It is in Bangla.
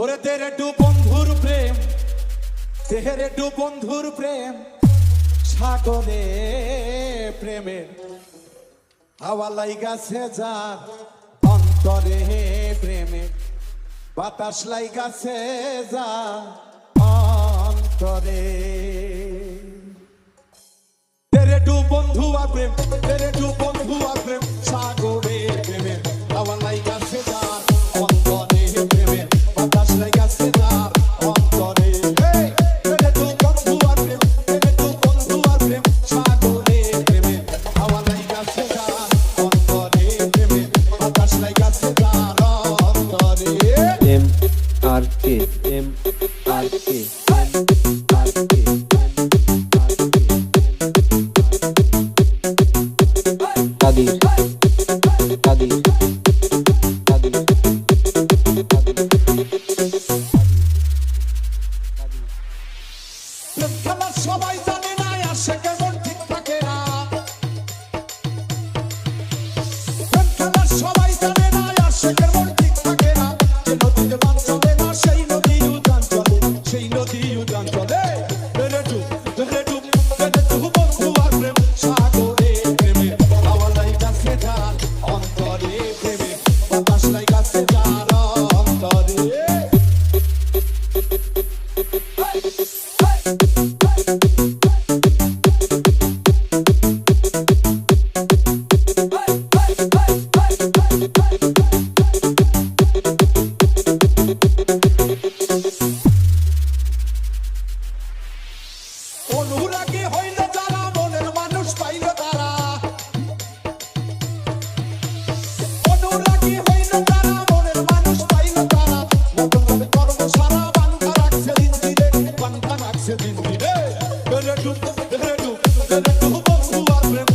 ওরে তেরে ডু বন্ধুর প্রেম তেরে ডু বন্ধুর প্রেম, সাগরে প্রেমের হাওয়া লাইগাছে যার অন্তরে প্রেমে, বাতাস লাইগাছে যা অন্তরে। তেরে ডু বন্ধু আর প্রেম তেরে ডু বন্ধু আর প্রেম। এম আর কে তাদের তাদের সবাই অনুরাগী হইল que diz, hey, eu não